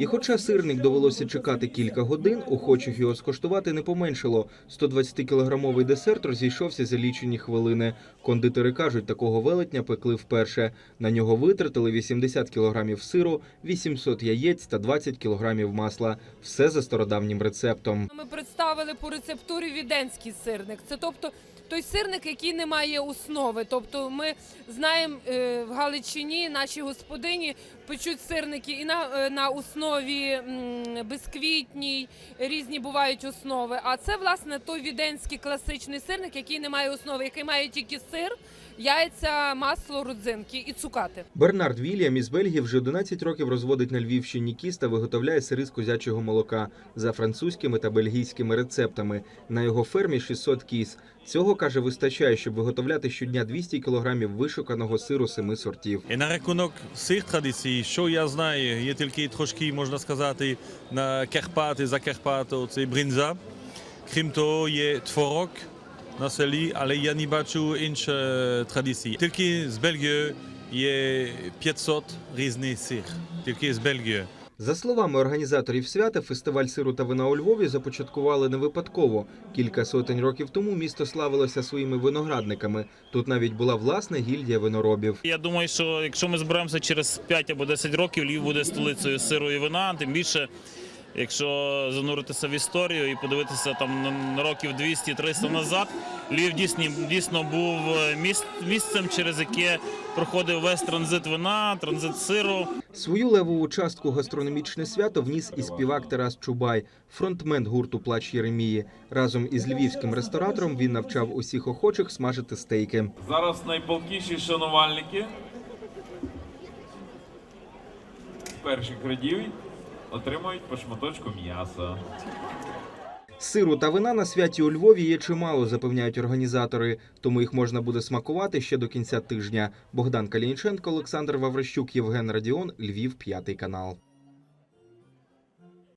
І хоча сирник довелося чекати кілька годин, охочих його скоштувати не поменшало. 120-кілограмовий десерт розійшовся за лічені хвилини. Кондитери кажуть, такого велетня пекли вперше. На нього витратили 80 кілограмів сиру, 800 яєць та 20 кілограмів масла. Все за стародавнім рецептом. Ми представили по рецептурі віденський сирник. Це тобто той сирник, який не має основи. Тобто ми знаємо е, в Галичині наші господині печуть сирники і на, е, на основі м, бисквітній, різні бувають основи. А це власне той віденський класичний сирник, який не має основи, який має тільки сир, яйця, масло, родзинки і цукати. Бернард Вільям із Бельгії вже 11 років розводить на Львівщині кіз та виготовляє сири з козячого молока за французькими та бельгійськими рецептами. На його фермі 600 кіз. Цього каже, вистачає, щоб виготовляти щодня 200 кілограмів вишуканого сиру семи сортів. І на рахунок цих традицій, що я знаю, є тільки трошки, можна сказати, на Карпати, за Карпату, це бринза. Крім того, є творог на селі, але я не бачу інших традицій. Тільки з Бельгії є 500 різних сир, тільки з Бельгії. За словами організаторів свята, фестиваль сиру та вина у Львові започаткували не випадково. Кілька сотень років тому місто славилося своїми виноградниками. Тут навіть була власна гільдія виноробів. Я думаю, що якщо ми зберемося через 5 або 10 років, Львів буде столицею сиру і вина. Тим більше, якщо зануритися в історію і подивитися там на- років 200-300 назад, Львів дійсно, дійсно був е, міс- місцем, через яке проходив весь транзит вина, транзит сиру. Свою левову частку гастрономічне свято вніс і співак Тарас Чубай, фронтмен гурту Плач Єремії. Разом із львівським ресторатором він навчав усіх охочих смажити стейки. Зараз найпалкіші шанувальники перших рядів отримують по шматочку м'яса. Сиру та вина на святі у Львові є чимало, запевняють організатори, тому їх можна буде смакувати ще до кінця тижня. Богдан Калінченко, Олександр Ваврищук, Євген Радіон, Львів, п'ятий канал.